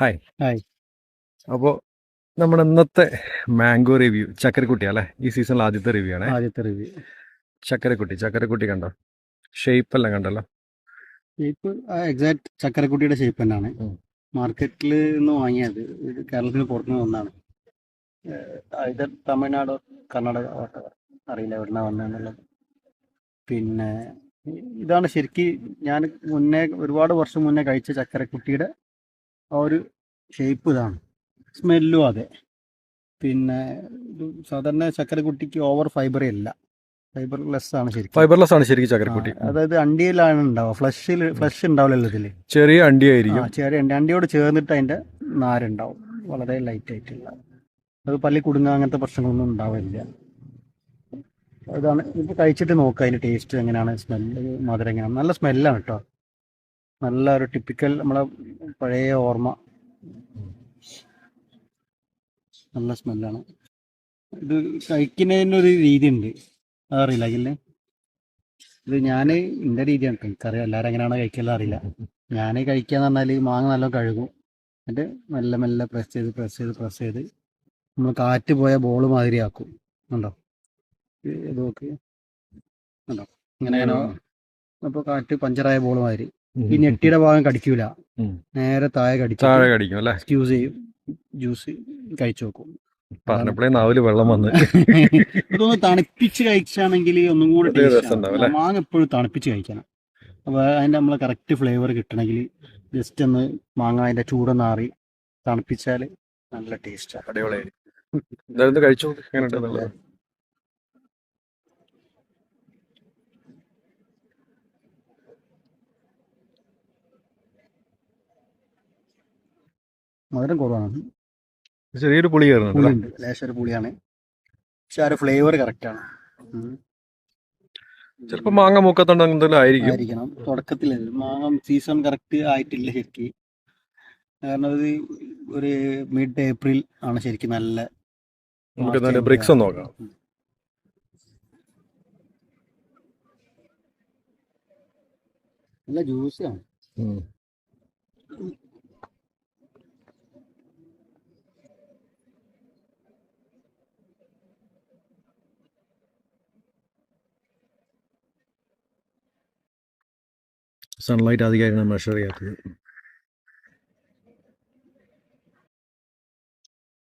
Hi hi. അപ്പോൾ നമ്മുടെ ഇന്നത്തെ മാംഗോ റിവ്യൂ ചക്കരക്കുട്ടി അല്ലേ? ഈ സീസണിൽ ആദ്യത്തെ റിവ്യൂ ആണ്. ആദ്യത്തെ റിവ്യൂ ചക്കരക്കുട്ടി ചക്കരക്കുട്ടി കണ്ടോ? ഷേപ്പ് എല്ലാം കണ്ടല്ലോ. ഷേപ്പ് എക്സാക്ട് ചക്കരക്കുട്ടിയുടെ ഷേപ്പ് തന്നെയാണ് മാർക്കറ്റിൽ നിന്ന് വാങ്ങിയത് ഇത് കേരളത്തിന് പുറത്തുനിന്ന് വന്നാണ് ഇത് തമിഴ്നാടോ കർണാടക. അറിയില്ല എവിടുന്ന വന്നതെന്നുള്ളത്. പിന്നെ ഇതാണ് ശരിക്കും ഞാൻ മുന്നേ ഒരുപാട് വർഷം മുന്നേ കഴിച്ച ചക്കരക്കുട്ടിയുടെ ആ ഒരു ഷേപ്പ് ഇതാണ്. സ്മെല്ലും അതെ. പിന്നെ സാധാരണ ചക്കരക്കുട്ടിക്ക് ഓവർ ഫൈബർ ഇല്ല. ഫൈബർ ലെസ് ആണ് ശരിക്കും. ഫൈബർലെസ് ആണ് ശരിക്കും ചക്കരക്കുട്ടി. അതായത് അണ്ടിയിലാണ് ഉണ്ടാവുക. ഫ്ലഷിൽ ഫ്ലഷ് ഉണ്ടാവില്ലല്ലോ ഇതിൽ ചെറിയ അണ്ടിയായിരിക്കും. ചെറിയ അണ്ടി. അണ്ടിയോട് ചേർന്നിട്ട് അതിന്റെ നാരുണ്ടാവും. വളരെ ലൈറ്റ് ആയിട്ടുള്ള. അത് പല്ലി കുടുങ്ങുക അങ്ങനത്തെ പ്രശ്നങ്ങളൊന്നും ഉണ്ടാവില്ല. അതാണ്. ഇത് കഴിച്ചിട്ട് നോക്കുക അതിന്റെ ടേസ്റ്റ് എങ്ങനെയാണ്. സ്മെല്ല് മധുരം എങ്ങനെയാണ്. നല്ല സ്മെല്ലാണ് കേട്ടോ. നല്ല ഒരു ടിപ്പിക്കൽ നമ്മളെ പഴയ ഓർമ്മ. നല്ല സ്മെല്ലാണ് ഇത് കഴിക്കുന്നതിനൊരു രീതി ഉണ്ട് അതറിയില്ല അഖിലിന്? ഇത് ഞാൻ എന്റെ രീതിയാണ്. എനിക്കറിയാം. എല്ലാവരും എങ്ങനെയാണ് കഴിക്കൽ അറിയില്ല. ഞാൻ കഴിക്കാന്ന് പറഞ്ഞാൽ മാങ്ങ നല്ല കഴുകും. എന്നിട്ട് മെല്ലെ മെല്ലെ പ്രസ് ചെയ്ത് പ്രസ് ചെയ്ത് പ്രസ് ചെയ്ത് നമ്മൾ കാറ്റ് പോയ ബോൾ മാതിരി ആക്കും. ഉണ്ടോ ഇത് നോക്കി. ഉണ്ടോ ഇങ്ങനെ അപ്പോൾ കാറ്റ് പഞ്ചറായ ബോൾ മാതിരി. ഈ ഞെട്ടിയുടെ ഭാഗം കടിക്കൂല. നേരെ താഴെ കടിക്കും. താഴെ കടിക്കും അല്ലേ? യൂസ് ചെയ്യും. ജ്യൂസ് കഴിച്ചു നോക്കും പറഞ്ഞപ്പോഴേ നാവിൽ വെള്ളം വന്ന്. ഇതൊന്ന് തണുപ്പിച്ച് കഴിച്ചാണെങ്കിൽ ഒന്നും കൂടെ? മാങ്ങ എപ്പോഴും തണുപ്പിച്ച് കഴിക്കണം. അപ്പൊ അതിന്റെ നമ്മളെ കറക്റ്റ് ഫ്ലേവർ കിട്ടണമെങ്കിൽ ജസ്റ്റ് ഒന്ന് മാങ്ങ അതിന്റെ ചൂട് ആറി തണുപ്പിച്ചാൽ നല്ല ടേസ്റ്റ് അടിപൊളിയായി. കഴിച്ചു? മധുരം കുറവാണ്. ചെറിയൊരു പുളി? പുളിയുണ്ട്. ലേശം ഒരു പുളിയാണ്. പക്ഷെ ആ ഒരു ഫ്ലേവർ കറക്റ്റാണ് ചിലപ്പോ മാങ്ങ മൂക്കത്തോണ്ട് എന്തെങ്കിലും ആയിരിക്കും. ആയിരിക്കണം. തുടക്കത്തിൽ മാങ്ങ സീസൺ കറക്റ്റ് ആയിട്ടില്ല ശരിക്ക്. കാരണം ഇത് ഒരു മിഡ് ഏപ്രിൽ ആണ് ശരിക്കും നല്ല നമുക്ക് ബ്രിക്സ് ഒന്ന് നോക്കാം. നല്ല ജ്യൂസാണ് സൺലൈറ്റ് അധികമായിരുന്നു മെഷർ ചെയ്യാത്തത്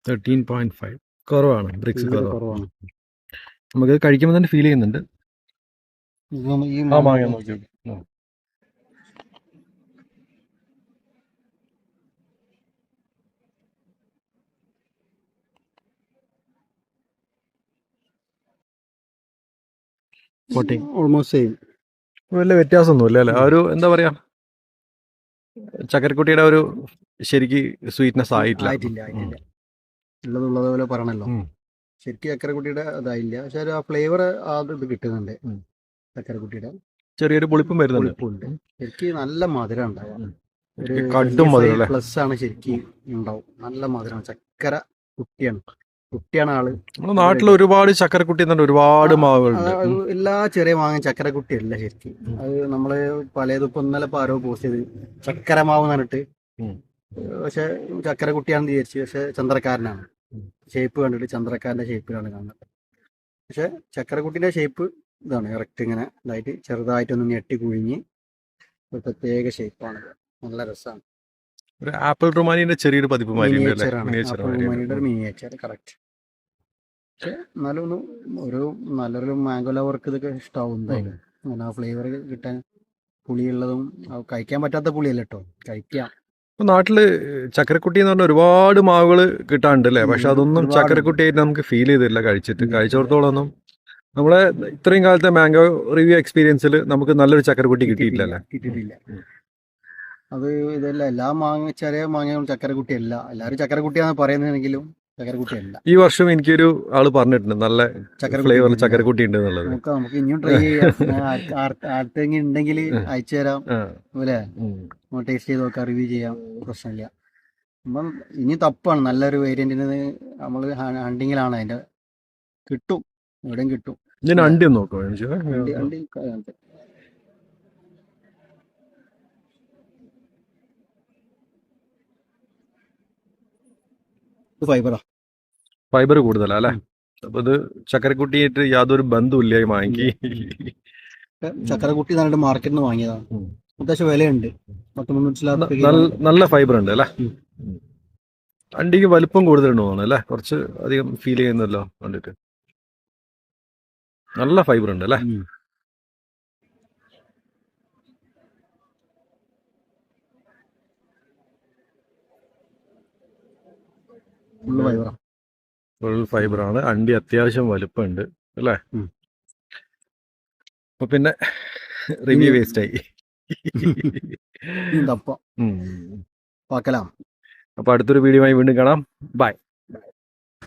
തേർട്ടീൻ പോയിന്റ് ഫൈവ് കുറവാണ് ബ്രിക്സ് കുറവാണ്. നമുക്ക് കഴിക്കുമ്പോൾ തന്നെ ഫീൽ ചെയ്യുന്നുണ്ട്. ഇപ്പം ആ മാങ്ങ നോക്കി. നോക്ക്. ഓൾമോസ്റ്റ് സെയിം വലിയ വ്യത്യാസമൊന്നുമില്ല അല്ലേ? ആ ഒരു എന്താ പറയാ? ചക്കരക്കുട്ടിയുടെ ഒരു ശരിക്ക് സ്വീറ്റ്നെസ് ആയിട്ടില്ല. ആയിട്ടില്ല പോലെ പറയണല്ലോ ഉം. ശരിക്കും ചക്കരക്കുട്ടിയുടെ അതായില്ല പക്ഷെ ഒരു ആ ഫ്ലേവർ ആ ഇത് കിട്ടുന്നുണ്ട് ഉം. ചക്കരക്കുട്ടിയുടെ. ചെറിയൊരു പുളിപ്പും വരുന്നുണ്ട്. പുളിപ്പുണ്ട്. ശരിക്കും നല്ല മധുരം ഉണ്ടാവും ഉം. കടും മധുരം അല്ലേ? പ്ലസ് ആണ് ശരിക്കും ഉണ്ടാവും. നല്ല മധുരമാണ് ചക്കര കുട്ടിയാണ്. കുട്ടിയാണ് ആൾ. നമ്മുടെ നാട്ടിൽ ഒരുപാട് ചക്കരക്കുട്ടി ഒരുപാട് മാവുകളുണ്ട്. എല്ലാ ചെറിയ മാങ്ങ ചക്കരക്കുട്ടി അല്ല ശരിക്കും അത് നമ്മൾ പലതും ഇപ്പൊ ഇന്നലെ ഇപ്പൊ ആരോ പോസ്റ്റ് ചെയ്ത്. ചക്കര മാവ് എന്ന് പറഞ്ഞിട്ട്. പക്ഷെ ചക്കരക്കുട്ടിയാണെന്ന് വിചാരിച്ചു. പക്ഷെ ചന്ദ്രക്കാരനാണ്. ഷേപ്പ് കണ്ടിട്ട് ചന്ദ്രക്കാരന്റെ ഷേപ്പിലാണ് കാണുന്നത്. പക്ഷെ ചക്കരക്കുട്ടിന്റെ ഷേപ്പ് ഇതാണ്. കറക്റ്റ് ഇങ്ങനെ ഇതായിട്ട് ചെറുതായിട്ടൊന്ന് ഞെട്ടി കുഴിഞ്ഞ്. ഒരു പ്രത്യേക ഷേപ്പാണ് നല്ല രസമാണ്. ഒരു ആപ്പിൾ റുമാനിന്റെ ചെറിയൊരു പതിപ്പ് മിനിയേച്ചർ കറക്റ്റ് എന്നാലും ഒന്ന് ഒരു നല്ലൊരു മാംഗോ ലവർക്ക് ഇതൊക്കെ ഇഷ്ടാവും എന്തായാലും. അങ്ങനെ ആ ഫ്ലേവർ കിട്ടാൻ പുളിയുള്ളതും കഴിക്കാൻ പറ്റാത്ത പുളിയല്ല കേട്ടോ കഴിക്കാം. ഇപ്പൊ നാട്ടിൽ ചക്കരക്കുട്ടി എന്ന് പറഞ്ഞ ഒരുപാട് മാവുകൾ കിട്ടാണ്ട് അല്ലേ? പക്ഷെ അതൊന്നും ചക്കരക്കുട്ടി ചക്കരക്കുട്ടിയായിട്ട് നമുക്ക് ഫീൽ ചെയ്തില്ല കഴിച്ചിട്ട്. കഴിച്ചോടത്തോളം ഒന്നും നമ്മളെ ഇത്രയും കാലത്തെ മാംഗോ റിവ്യൂ എക്സ്പീരിയൻസിൽ നമുക്ക് നല്ലൊരു ചക്കരക്കുട്ടി കിട്ടിയിട്ടില്ല അല്ലേ കിട്ടിയിട്ടില്ല. അത് ഇതല്ല. എല്ലാ മാങ്ങ ചെറിയ മാങ്ങകളും ചക്കരക്കുട്ടിയല്ല. എല്ലാവരും ചക്കരക്കുട്ടിയാണ് പറയുന്നതെങ്കിലും ചക്കരക്കുട്ടിയല്ല. ഈ വർഷം എനിക്കൊരു ആൾ പറഞ്ഞിട്ടുണ്ട്. നല്ല ഉണ്ട്. ചക്കരക്കുട്ടി ഉണ്ട് എന്നുള്ളത്. നമുക്ക് നമുക്ക് ഇനിയും ട്രൈ ചെയ്യാം. ആർക്കെങ്കിലും ഉണ്ടെങ്കിൽ അയച്ചു തരാം. അല്ലേ. ടേസ്റ്റ് ചെയ്ത് നോക്കാം റിവ്യൂ ചെയ്യാം. പ്രശ്നമില്ല. അപ്പം ഇനി തപ്പാണ്. നല്ലൊരു വേരിയന്റിന് നമ്മൾ ഹണ്ടിങ്ങിലാണ് അതിന്റെ കിട്ടും. എവിടെയും കിട്ടും. ഞാൻ അണ്ടി നോക്കാം. അണ്ടി അണ്ടി ക- ഇത് ഫൈബറാ ഫൈബർ കൂടുതലാ അല്ലേ? അപ്പൊ ഇത് ചക്കരക്കുട്ടിയായിട്ട് യാതൊരു ബന്ധമില്ല ഈ വാങ്ങി ചക്കരക്കുട്ടി എന്നിട്ട് മാർക്കറ്റിൽ നിന്ന് വാങ്ങിയതാണ്. അത്യാവശ്യം വിലയുണ്ട്. പത്ത് മുന്നൂറ്റി നല്ല- നല്ല ഫൈബർ ഉണ്ട് അല്ലേ. വണ്ടിക്ക് വലിപ്പം കൂടുതലുണ്ട് തോന്നുന്നു അല്ലേ? കുറച്ച് അധികം ഫീൽ ചെയ്യുന്നല്ലോ കണ്ടിട്ട് നല്ല ഫൈബർ ഉണ്ട് അല്ലേ? ഫുൾ ഫൈബർ ആണ്. അണ്ടി അത്യാവശ്യം വലുപ്പമുണ്ട് അല്ലേ. അപ്പൊ പിന്നെ റിവ്യൂ വേസ്റ്റ് ആയി. അപ്പൊ അടുത്തൊരു വീഡിയോ വീണ്ടും കാണാം. ബൈ